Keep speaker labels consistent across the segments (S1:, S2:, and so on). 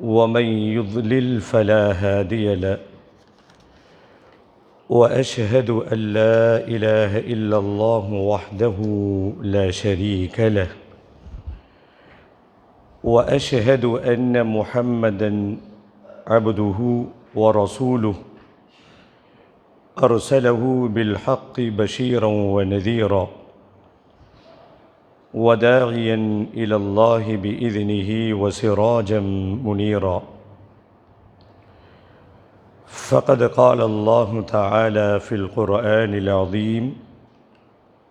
S1: ومن يضلل فلا هادي له. وأشهد أن لا إله إلا الله وحده لا شريك له. وأشهد أن محمدا عبده ورسوله. أرسله بالحق بشيرا ونذيرا. وداعيا إلى الله بإذنه وسراجا منيرا. فقد قال الله تعالى في القرآن العظيم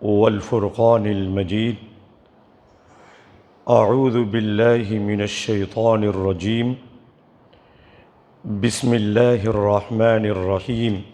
S1: والفرقان المجيد أعوذ بالله من الشيطان الرجيم. بسم الله الرحمن الرحيم.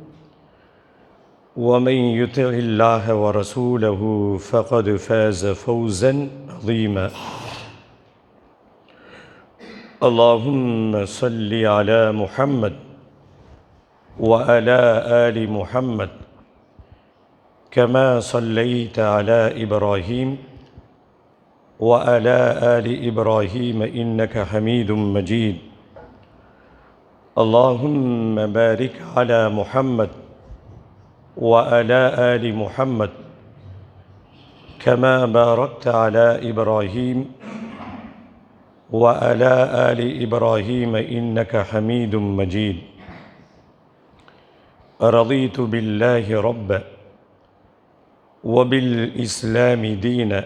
S1: ومن يطع الله ورسوله فقد فاز فوزا عظيما. اللهم صل على محمد وعلى آل محمد كما صليت على إبراهيم وعلى آل إبراهيم إنك حميد مجيد. اللهم بارك على محمد وعلى آل محمد كما باركت على إبراهيم وعلى آل إبراهيم إنك حميد مجيد. رضيت بالله ربا وبالإسلام دينا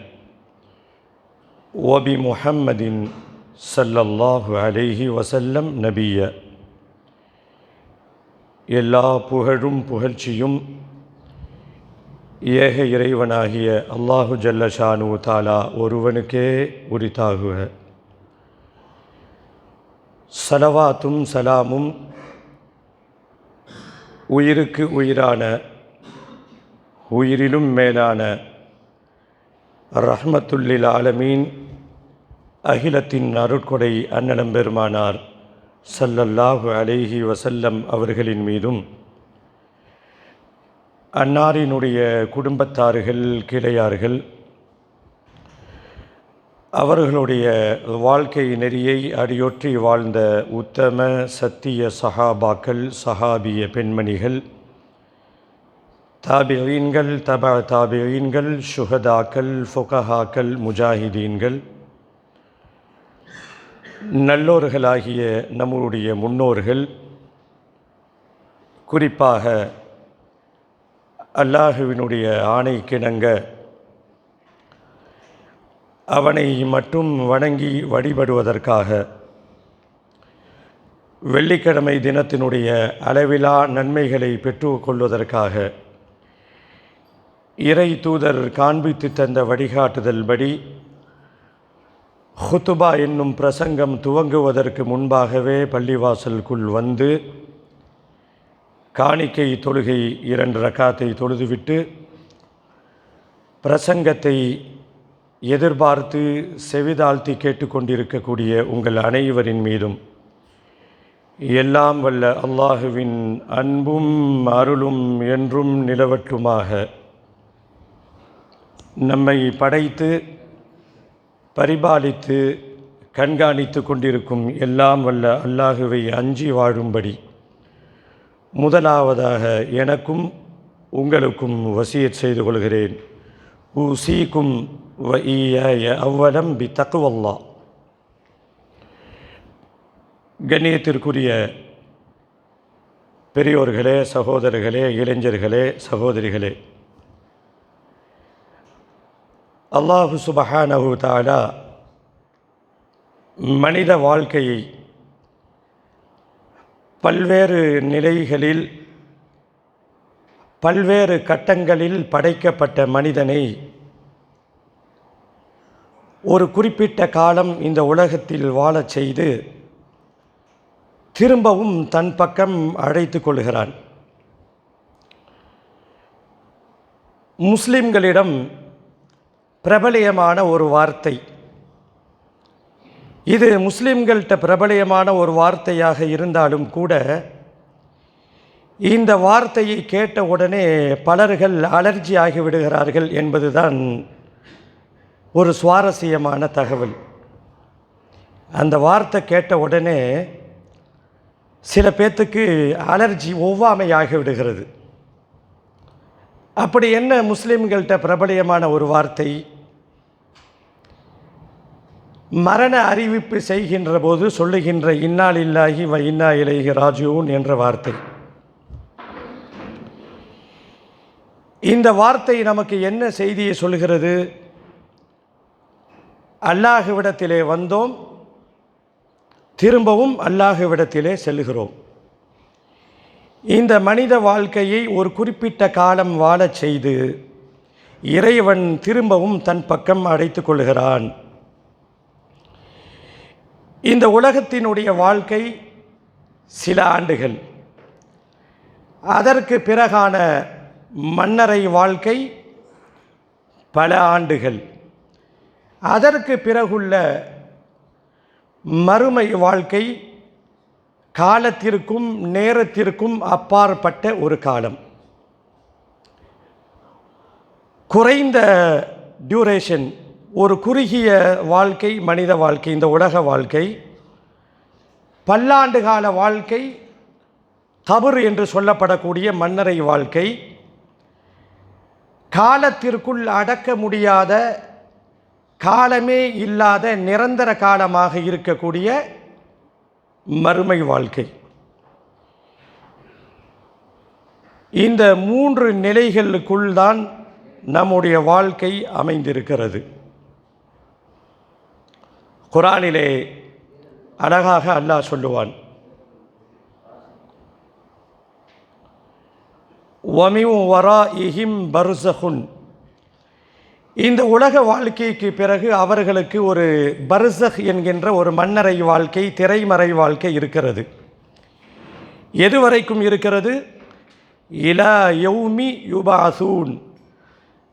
S1: وبمحمد صلى الله عليه وسلم نبيا. எல்லா புகழும் புகழ்ச்சியும் ஏக இறைவனாகிய அல்லாஹு ஜல்ல ஷானு தாலா ஒருவனுக்கே உரித்தாகுக. சலவாத்தும் சலாமும் உயிருக்கு உயிரான உயிரிலும் மேலான ரஹ்மத்துல்லில் ஆலமீன் அகிலத்தின் அருட்கொடை அன்னலம் பெருமானார். சல்லல்லாஹு அலேஹி வசல்லம் அவர்களின் மீதும் அன்னாரினுடைய குடும்பத்தார்கள் கிளையார்கள் அவர்களுடைய வாழ்க்கை நெறியை அடியொற்றி வாழ்ந்த உத்தம சத்திய சஹாபாக்கள் சஹாபிய பெண்மணிகள் தாபியீன்கள் தபா தாபியீன்கள் சுகதாக்கள் ஃபுகஹாக்கள் முஜாஹிதீன்கள் நல்லோர்களாகிய நம்முடைய முன்னோர்கள் குறிப்பாக அல்லாஹுவினுடைய ஆணை கிணங்க அவனை மட்டும் வணங்கி வழிபடுவதற்காக வெள்ளிக்கிழமை தினத்தினுடைய அளவிலா நன்மைகளை பெற்றுக்கொள்வதற்காக இறை தூதர் காண்பித்து தந்த வழிகாட்டுதல் படி ஹுத்துபா என்னும் பிரசங்கம் துவங்குவதற்கு முன்பாகவே பள்ளிவாசலுக்குள் வந்து காணிக்கை தொழுகை இரண்டு ரக்காத்தை தொழுதுவிட்டு பிரசங்கத்தை எதிர்பார்த்து செவிதாழ்த்தி கேட்டுக்கொண்டிருக்கக்கூடிய உங்கள் அனைவரின் மீதும் எல்லாம் வல்ல அல்லாஹுவின் அன்பும் அருளும் என்றும் நிலவட்டுமாக நம்மை படைத்து பரிபாலித்து கண்காணித்து கொண்டிருக்கும் எல்லாம் வல்ல அல்லாஹுவை அஞ்சி வாழும்படி. முதலாவதாக எனக்கும் உங்களுக்கும் வசியத் செய்து கொள்கிறேன். உ வ ஈய அவ்வலம் பி தக்குவல்லா கண்ணியத்திற்குரிய பெரியோர்களே சகோதரர்களே இளைஞர்களே சகோதரிகளே அல்லாஹு சுபஹானஹு தாலா மனித வாழ்க்கையை பல்வேறு நிலைகளில் பல்வேறு கட்டங்களில் படைக்கப்பட்ட மனிதனை ஒரு குறிப்பிட்ட காலம் இந்த உலகத்தில் வாழச் செய்து திரும்பவும் தன் பக்கம் அழைத்து கொள்கிறான். முஸ்லிம்களிடம் பிரபலியமான ஒரு வார்த்தை. இது முஸ்லிம்கள்கிட்ட பிரபலியமான ஒரு வார்த்தையாக இருந்தாலும் கூட இந்த வார்த்தையை கேட்ட உடனே பலர்கள் அலர்ஜி ஆகிவிடுகிறார்கள் என்பதுதான் ஒரு சுவாரஸ்யமான தகவல். அந்த வார்த்தை கேட்ட உடனே சில பேர்த்துக்கு அலர்ஜி ஒவ்வாமை ஆகிவிடுகிறது அப்படி என்ன முஸ்லீம்கள்கிட்ட பிரபலியமான ஒரு வார்த்தை? மரண அறிவிப்பு செய்கின்ற போது சொல்லுகின்ற இன்னால் இல்லாகி வ இன்னா இலகி ராஜுவன் என்ற வார்த்தை. இந்த வார்த்தை நமக்கு என்ன செய்தியை சொல்கிறது அல்லாஹுவிடத்திலே வந்தோம் திரும்பவும் அல்லாஹுவிடத்திலே செல்கிறோம் இந்த மனித வாழ்க்கையை ஒரு குறிப்பிட்ட காலம் வாழச் செய்து இறைவன் திரும்பவும் தன் பக்கம் அழைத்து கொள்கிறான். இந்த உலகத்தினுடைய வாழ்க்கை சில ஆண்டுகள். அதற்கு பிறகான மன்னரை வாழ்க்கை பல ஆண்டுகள். அதற்கு பிறகுள்ள மறுமை வாழ்க்கை காலத்திற்கும் நேரத்திற்கும் அப்பாற்பட்ட ஒரு காலம். குறைந்த டியூரேஷன் ஒரு குறுகிய வாழ்க்கை மனித வாழ்க்கை இந்த உலக வாழ்க்கை பல்லாண்டு கால வாழ்க்கை கபர் என்று சொல்லப்படக்கூடிய மன்னரை வாழ்க்கை காலத்திற்குள் அடக்க முடியாத காலமே இல்லாத நிரந்தர காலமாக இருக்கக்கூடிய மறுமை வாழ்க்கை. இந்த மூன்று நிலைகளுக்குள் தான் நம்முடைய வாழ்க்கை அமைந்திருக்கிறது. குரானிலே அழகாக அல்லாஹ் சொல்லுவான். ஒமிம் வரா இஹிம் பருசகுன் இந்த உலக வாழ்க்கைக்கு பிறகு அவர்களுக்கு ஒரு பர்சஹ் என்கின்ற ஒரு மன்னரை வாழ்க்கை திரைமறை வாழ்க்கை இருக்கிறது. எதுவரைக்கும் இருக்கிறது? இலா யௌமி யுபாசூன்.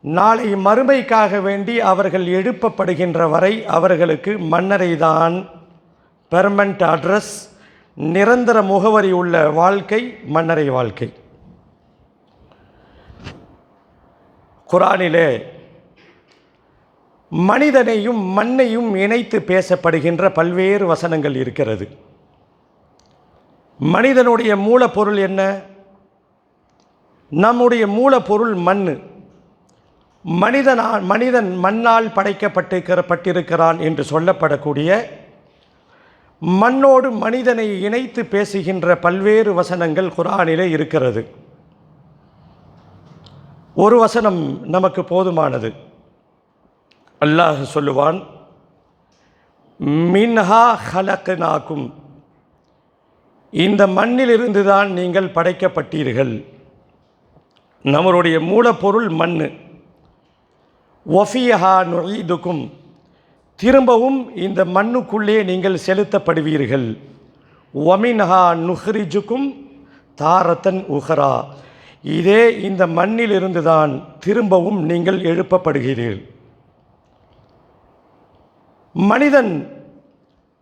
S1: நாளை மறுமைக்காக வேண்டி அவர்கள் எழுப்பப்படுகின்ற வரை அவர்களுக்கு மன்னரை தான் பெர்மனண்ட் அட்ரஸ் நிரந்தர முகவரி உள்ள வாழ்க்கை மன்னரை வாழ்க்கை. குரானிலே மனிதனையும் மண்ணையும் இணைத்து பேசப்படுகின்ற பல்வேறு வசனங்கள் இருக்கிறது. மனிதனுடைய மூலப்பொருள் என்ன? நம்முடைய மூலப்பொருள் மண் மனிதனா மனிதன் மண்ணால் படைக்கப்பட்டிருக்கிறான் என்று சொல்லப்படக்கூடிய மண்ணோடு மனிதனை இணைத்து பேசுகின்ற பல்வேறு வசனங்கள் குரானிலே இருக்கிறது. ஒரு வசனம் நமக்கு போதுமானது. அல்லாஹ் சொல்லுவான் மின்ஹா ஹலக்கனாக்கும் இந்த மண்ணிலிருந்து தான் நீங்கள் படைக்கப்பட்டீர்கள். நம்மளுடைய மூலப்பொருள் மண்ணு. ஒஃபியஹா நுழைதுக்கும் திரும்பவும் இந்த மண்ணுக்குள்ளே நீங்கள் செலுத்தப்படுவீர்கள். ஒமின்ஹா நுஹ்ரிஜுக்கும் தாரத்தன் உஹரா இதே இந்த மண்ணிலிருந்து தான் திரும்பவும் நீங்கள் எழுப்பப்படுகிறீர்கள். மனிதன்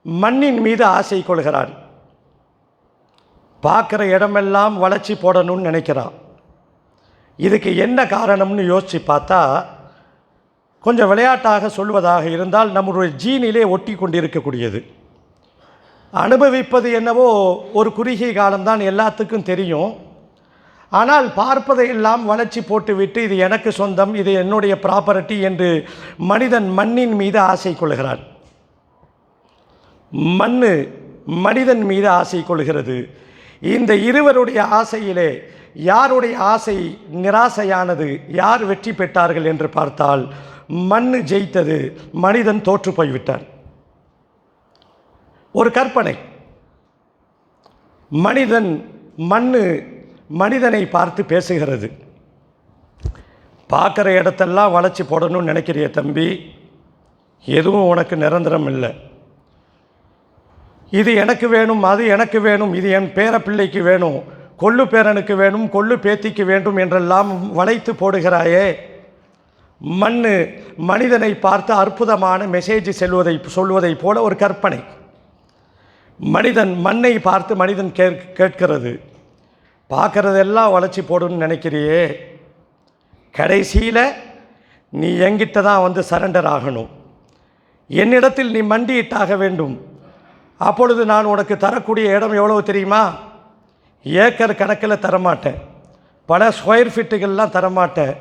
S1: மண்ணின் மீது ஆசை கொள்கிறான். பார்க்குற இடமெல்லாம் வளர்ச்சி போடணும்னு நினைக்கிறான். இதுக்கு என்ன காரணம்னு யோசித்து பார்த்தா கொஞ்சம் விளையாட்டாக சொல்வதாக இருந்தால் நம்முடைய ஜீனிலே ஒட்டி கொண்டிருக்கக்கூடியது. அனுபவிப்பது என்னவோ ஒரு குறுகிய காலம்தான் எல்லாத்துக்கும் தெரியும். ஆனால் பார்ப்பதையெல்லாம் வளர்ச்சி போட்டுவிட்டு இது எனக்கு சொந்தம் இது என்னுடைய ப்ராப்பர்ட்டி என்று மனிதன் மண்ணின் மீது ஆசை கொள்கிறான். மண் மனிதன் மீது ஆசை கொள்கிறது. இந்த இருவருடைய ஆசையிலே யாருடைய ஆசை நிராசையானது யார் வெற்றி பெற்றார்கள் என்று பார்த்தால் மண் ஜெயித்தது மனிதன் தோற்று போய்விட்டான். ஒரு கற்பனை. மனிதன் மண் மனிதனை பார்த்து பேசுகிறது. பார்க்குற இடத்தெல்லாம் வளைச்சி போடணும்னு நினைக்கிறிய தம்பி. எதுவும் உனக்கு நிரந்தரம் இல்லை. இது எனக்கு வேணும் அது எனக்கு வேணும் இது என் பேர பிள்ளைக்கு வேணும் கொள்ளு பேரனுக்கு வேணும் கொள்ளு பேத்திக்கு வேண்டும் என்றெல்லாம் வளைத்து போடுகிறாயே. மண் மனிதனை பார்த்து அற்புதமான மெசேஜ் செல்வதை சொல்வதைப் போல ஒரு கற்பனை. மனிதன் மண்ணை பார்த்து மனிதன் கே கேட்கிறது. பார்க்குறதெல்லாம் வளர்ச்சி போடுன்னு நினைக்கிறியே. கடைசியில் நீ எங்கிட்ட தான் வந்து சரண்டர் ஆகணும். என்னிடத்தில் நீ மண்டியிட்டாக வேண்டும். அப்பொழுது நான் உனக்கு தரக்கூடிய இடம் எவ்வளவு தெரியுமா? ஏக்கர் கணக்கில் தரமாட்டேன். பல ஸ்கொயர் ஃபீட்டுகள்லாம் தரமாட்டேன்.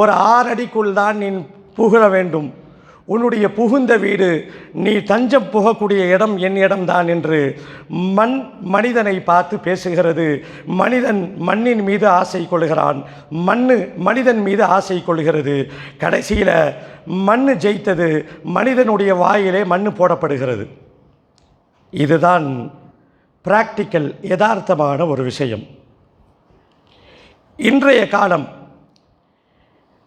S1: ஒரு ஆறடிக்குள் தான் நீ புகழ வேண்டும். உன்னுடைய புகுந்த வீடு நீ தஞ்சம் புகக்கூடிய இடம் என் இடம்தான் என்று மண் மனிதனை பார்த்து பேசுகிறது. மனிதன் மண்ணின் மீது ஆசை கொள்கிறான். மண்ணு மனிதன் மீது ஆசை கொள்கிறது. கடைசியில் மண் ஜெயித்தது மனிதனுடைய வாயிலே மண்ணு போடப்படுகிறது. இதுதான் பிராக்டிக்கல் யதார்த்தமான ஒரு விஷயம். இன்றைய காலம்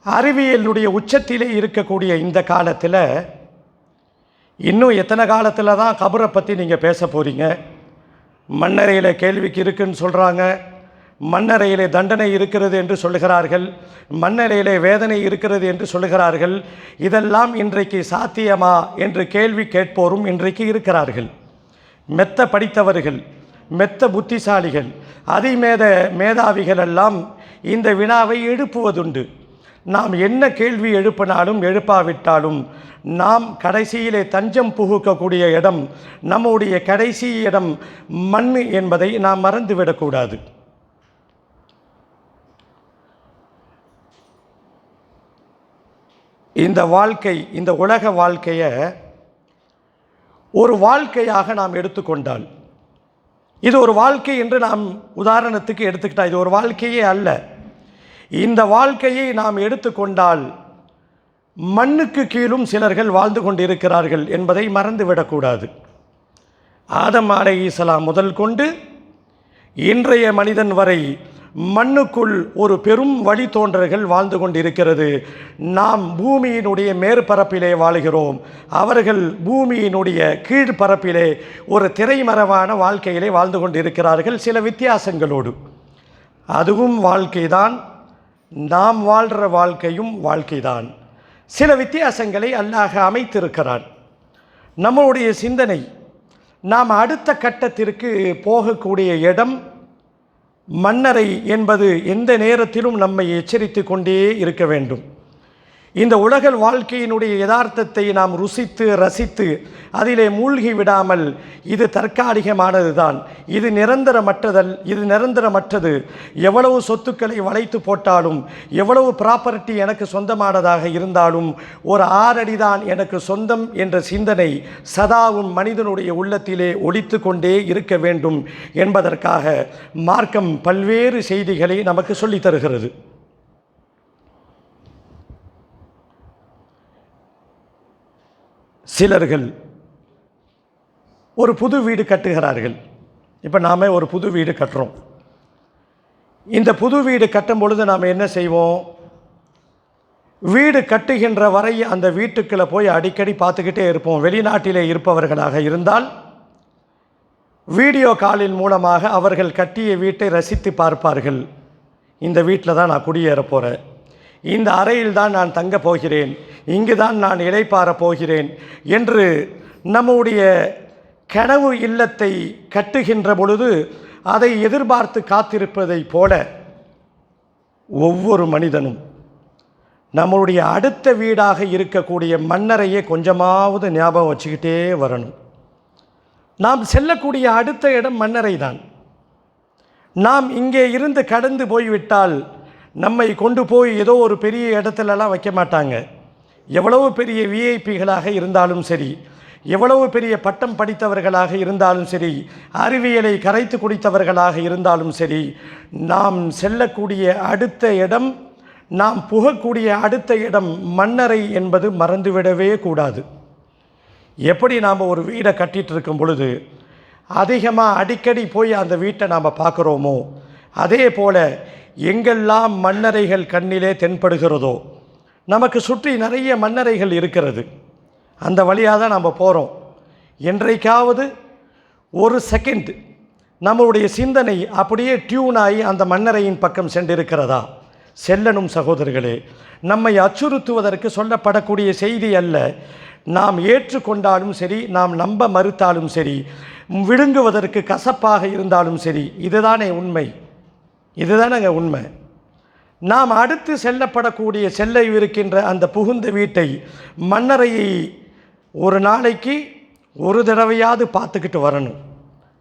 S1: அறிவியலுடைய உச்சத்திலே இருக்கக்கூடிய இந்த காலத்தில் இன்னும் எத்தனை காலத்தில் தான் கபரை பற்றி நீங்கள் பேச போகிறீங்க மண்ணறையில் கேள்விக்கு இருக்குன்னு சொல்கிறாங்க மண்ணறையிலே தண்டனை இருக்கிறது என்று சொல்லுகிறார்கள். மண்ணறையிலே வேதனை இருக்கிறது என்று சொல்லுகிறார்கள். இதெல்லாம் இன்றைக்கு சாத்தியமா என்று கேள்வி கேட்போரும் இன்றைக்கு இருக்கிறார்கள். மெத்த படித்தவர்கள் மெத்த புத்திசாலிகள் அதிமேத மேதாவிகள் எல்லாம் இந்த வினாவை எழுப்புவதுண்டு. நாம் என்ன கேள்வி எழுப்பினாலும் எழுப்பாவிட்டாலும் நாம் கடைசியிலே தஞ்சம் புகுக்கக்கூடிய இடம் நம்முடைய கடைசி இடம் மண் என்பதை நாம் மறந்துவிடக்கூடாது. இந்த வாழ்க்கை இந்த உலக வாழ்க்கையை ஒரு வாழ்க்கையாக நாம் எடுத்துக்கொண்டால் இது ஒரு வாழ்க்கை என்று நாம் உதாரணத்துக்கு எடுத்துக்கிட்டால் இது ஒரு வாழ்க்கையே அல்ல. இந்த வாழ்க்கையை நாம் எடுத்துக்கொண்டால் மண்ணுக்கு கீழும் சிலர்கள் வாழ்ந்து கொண்டிருக்கிறார்கள் என்பதை மறந்துவிடக்கூடாது. ஆதம் அலை ஈசலாம் முதல் கொண்டு இன்றைய மனிதன் வரை மண்ணுக்குள் ஒரு பெரும் வழித்தோன்றர்கள் வாழ்ந்து கொண்டிருக்கிறது. நாம் பூமியினுடைய மேற்பரப்பிலே வாழ்கிறோம். அவர்கள் பூமியினுடைய கீழ்ப்பரப்பிலே ஒரு திரைமறைவான வாழ்க்கையிலே வாழ்ந்து கொண்டிருக்கிறார்கள் சில வித்தியாசங்களோடு. அதுவும் வாழ்க்கைதான். நாம் வாழ்கிற வாழ்க்கையும் வாழ்க்கைதான். சில வித்தியாசங்களை அல்லாஹ் அமைத்திருக்கிறான். நம்மளுடைய சிந்தனை நாம் அடுத்த கட்டத்திற்கு போகக்கூடிய இடம் மன்னரை என்பது எந்த நேரத்திலும் நம்மை எச்சரித்து கொண்டே இருக்க வேண்டும். இந்த உலக வாழ்க்கையினுடைய யதார்த்தத்தை நாம் ருசித்து ரசித்து அதிலே மூழ்கி விடாமல் இது தற்காலிகமானது தான் இது நிரந்தரமற்றதல் இது நிரந்தரமற்றது. எவ்வளவு சொத்துக்களை வளைத்து போட்டாலும் எவ்வளவு ப்ராப்பர்ட்டி எனக்கு சொந்தமானதாக இருந்தாலும் ஒரு ஆறடி தான் எனக்கு சொந்தம் என்ற சிந்தனை சதாவும் மனிதனுடைய உள்ளத்திலே ஒழித்து கொண்டே இருக்க வேண்டும் என்பதற்காக மார்க்கம் பல்வேறு செய்திகளை நமக்கு சொல்லித் தருகிறது. சிலர்கள் ஒரு புது வீடு கட்டுகிறார்கள். இப்போ நாம் ஒரு புது வீடு கட்டுறோம். இந்த புது வீடு கட்டும் பொழுது நாம் என்ன செய்வோம்? வீடு கட்டுகின்ற வரை அந்த வீட்டுக்குள்ளே போய் அடிக்கடி பார்த்துக்கிட்டே இருப்போம். வெளிநாட்டிலே இருப்பவர்களாக இருந்தால் வீடியோ காலின் மூலமாக அவர்கள் கட்டிய வீட்டை ரசித்து பார்ப்பார்கள். இந்த வீட்டில் தான் நான் குடியேற போகிறேன் இந்த அறையில் தான் நான் தங்கப் போகிறேன். இங்குதான் நான் இளைப்பாறப் போகிறேன் என்று நம்முடைய கனவு இல்லத்தை கட்டுகின்ற பொழுது அதை எதிர்பார்த்து காத்திருப்பதைப் போல ஒவ்வொரு மனிதனும் நம்மளுடைய அடுத்த வீடாக இருக்கக்கூடிய மன்னரையே கொஞ்சமாவது ஞாபகம் வச்சுக்கிட்டே வரணும். நாம் செல்லக்கூடிய அடுத்த இடம் மன்னரை தான் நாம் இங்கே இருந்து கடந்து போய்விட்டால் நம்மை கொண்டு போய் ஏதோ ஒரு பெரிய இடத்துலலாம் வைக்க மாட்டாங்க. எவ்வளவு பெரிய விஐபிகளாக இருந்தாலும் சரி எவ்வளவு பெரிய பட்டம் படித்தவர்களாக இருந்தாலும் சரி அறிவியலை கரைத்து குடித்தவர்களாக இருந்தாலும் சரி நாம் செல்லக்கூடிய அடுத்த இடம் நாம் புகக்கூடிய அடுத்த இடம் மன்னரை என்பது மறந்துவிடவே கூடாது. எப்படி நாம் ஒரு வீடை கட்டிகிட்டு இருக்கும் பொழுது அதிகமாக அடிக்கடி போய் அந்த வீட்டை நாம் பார்க்குறோமோ அதே போல் எங்கெல்லாம் மன்னரைகள் கண்ணிலே தென்படுகிறதோ நமக்கு சுற்றி நிறைய மண்ணறைகள் இருக்கிறது. அந்த வழியாக தான் நம்ம போகிறோம் என்றைக்காவது ஒரு செகண்ட் நம்மளுடைய சிந்தனை அப்படியே டியூன் ஆகி அந்த மன்னரையின் பக்கம் சென்றிருக்கிறதா? செல்லணும் சகோதரர்களே நம்மை அச்சுறுத்துவதற்கு சொல்லப்படக்கூடிய செய்தி அல்ல. நாம் ஏற்றுக்கொண்டாலும் சரி நாம் நம்ப மறுத்தாலும் சரி விழுங்குவதற்கு கசப்பாக இருந்தாலும் சரி இதுதானே உண்மை. இதுதானங்க உண்மை. நாம் அடுத்து செல்லப்படக்கூடிய செல்ல இருக்கின்ற அந்த புகுந்த வீட்டை மன்னரையை ஒரு நாளைக்கு ஒரு தடவையாவது பார்த்துக்கிட்டு வரணும்.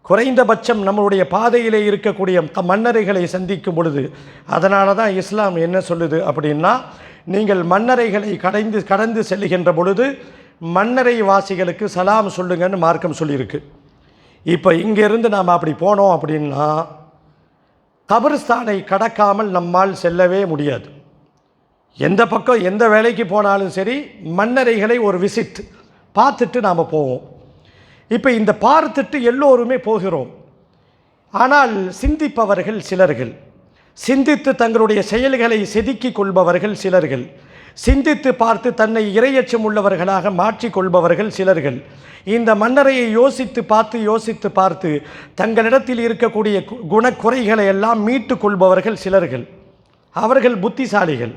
S1: குறைந்தபட்சம் நம்மளுடைய பாதையிலே இருக்கக்கூடிய மன்னரைகளை சந்திக்கும் பொழுது அதனால தான் இஸ்லாம் என்ன சொல்லுது அப்படின்னா நீங்கள் மன்னரைகளை கடைந்து கடந்து செல்கின்ற பொழுது மன்னரை வாசிகளுக்கு சலாம் சொல்லுங்கன்னு மார்க்கம் சொல்லியிருக்கு. இப்போ இங்கேருந்து நாம் அப்படி போனோம் அப்படின்னா கபரிஸ்தானை கடக்காமல் நம்மால் செல்லவே முடியாது. எந்த பக்கம் எந்த வேலைக்கு போனாலும் சரி மன்னரைகளை ஒரு விசிட் பார்த்துட்டு நாம் போவோம். இப்போ இந்த பார்த்துட்டு எல்லோருமே போகிறோம். ஆனால் சிந்திப்பவர்கள் சிலர்கள். சிந்தித்து தங்களுடைய செயல்களை செதுக்கிக் கொள்பவர்கள் சிலர்கள். சிந்தித்து பார்த்து தன்னை இரையச்சம் உள்ளவர்களாக மாற்றிக்கொள்பவர்கள் சிலர்கள். இந்த மன்னரையை யோசித்து பார்த்து யோசித்து பார்த்து தங்களிடத்தில் இருக்கக்கூடிய கு- குணக்குறைகளை எல்லாம் மீட்டு கொள்பவர்கள் சிலர்கள். அவர்கள் புத்திசாலிகள்.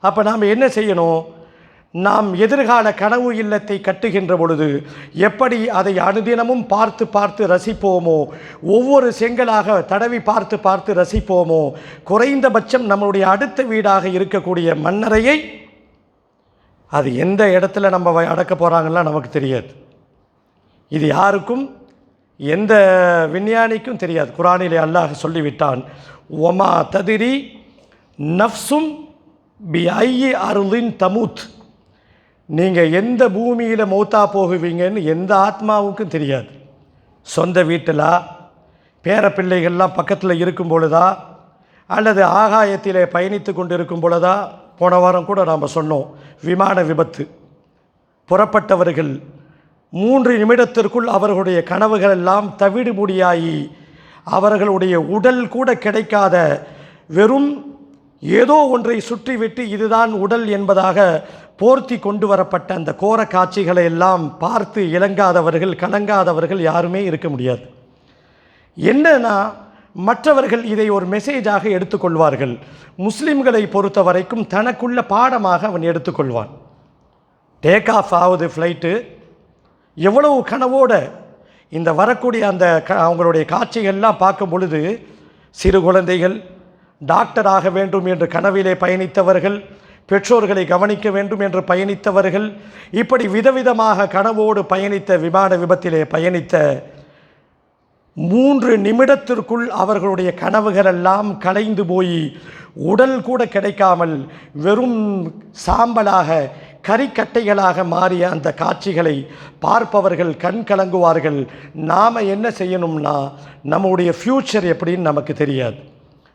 S1: அப்போ நாம் என்ன செய்யணும்? நாம் எதிர்கால கனவு இல்லத்தை கட்டுகின்ற பொழுது எப்படி அதை அனுதினமும் பார்த்து பார்த்து ரசிப்போமோ? ஒவ்வொரு செங்கலாக தடவி பார்த்து பார்த்து ரசிப்போமோ? குறைந்தபட்சம் நம்மளுடைய அடுத்த வீடாக இருக்கக்கூடிய மன்னரையை அது எந்த இடத்துல நம்ம வ- அடக்க போகிறாங்கலாம் நமக்கு தெரியாது. இது யாருக்கும் எந்த விஞ்ஞானிக்கும் தெரியாது. குரானிலே அல்லாஹ் சொல்லிவிட்டான் ஒமா ததிரி நஃப்சும் பி ஐய அருளின் தமுத். நீங்கள் எந்த பூமியில் மௌத்தா போகுவீங்கன்னு எந்த ஆத்மாவுக்கும் தெரியாது. சொந்த வீட்டில் பேர பிள்ளைகள்லாம் பக்கத்தில் இருக்கும் பொழுதா அல்லது ஆகாயத்திலே பயணித்து கொண்டு இருக்கும் பொழுதா போன வாரம் கூட நாம் சொன்னோம் விமான விபத்து. புறப்பட்டவர்கள் மூன்று நிமிடத்திற்குள் அவர்களுடைய கனவுகள் எல்லாம் தவிடுமுடியாகி அவர்களுடைய உடல் கூட கிடைக்காத வெறும் ஏதோ ஒன்றை சுற்றிவிட்டு இதுதான் உடல் என்பதாக போர்த்தி கொண்டு வரப்பட்ட அந்த கோர காட்சிகளை எல்லாம் பார்த்து இலங்காதவர்கள் கலங்காதவர்கள் யாருமே இருக்க முடியாது. என்னன்னா மற்றவர்கள் இதை ஒரு மெசேஜாக எடுத்துக்கொள்வார்கள். முஸ்லிம்களை பொறுத்த வரைக்கும் தனக்குள்ள பாடமாக அவன் எடுத்துக்கொள்வான். டேக் ஆஃப் ஆகுது ஃப்ளைட்டு எவ்வளவு கனவோட இந்த வரக்கூடிய அந்த க அவங்களுடைய காட்சிகள்லாம் பார்க்கும் பொழுது சிறு குழந்தைகள் டாக்டர் ஆக வேண்டும் என்று கனவிலே பயணித்தவர்கள் பெற்றோர்களை கவனிக்க வேண்டும் என்று பயணித்தவர்கள் இப்படி விதவிதமாக கனவோடு பயணித்த விமான விபத்திலே பயணித்த மூன்று நிமிடத்திற்குள் அவர்களுடைய கனவுகளெல்லாம் கலைந்து போய் உடல் கூட கிடைக்காமல் வெறும் சாம்பலாக கரிக்கட்டைகளாக மாறிய அந்த காட்சிகளை பார்ப்பவர்கள் கண் கலங்குவார்கள். நாம் என்ன செய்யணும்னா நம்முடைய ஃப்யூச்சர் எப்படின்னு நமக்கு தெரியாது.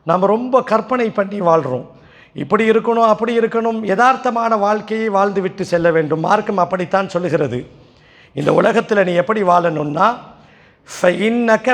S1: நம்ம ரொம்ப கற்பனை பண்ணி வாழ்கிறோம் இப்படி இருக்கணும் அப்படி இருக்கணும் யதார்த்தமான வாழ்க்கையை வாழ்ந்துவிட்டு செல்ல வேண்டும். மார்க்கம் அப்படித்தான் சொல்லுகிறது. இந்த உலகத்தில் நீ எப்படி வாழணும்னா ஃப இன்னக்க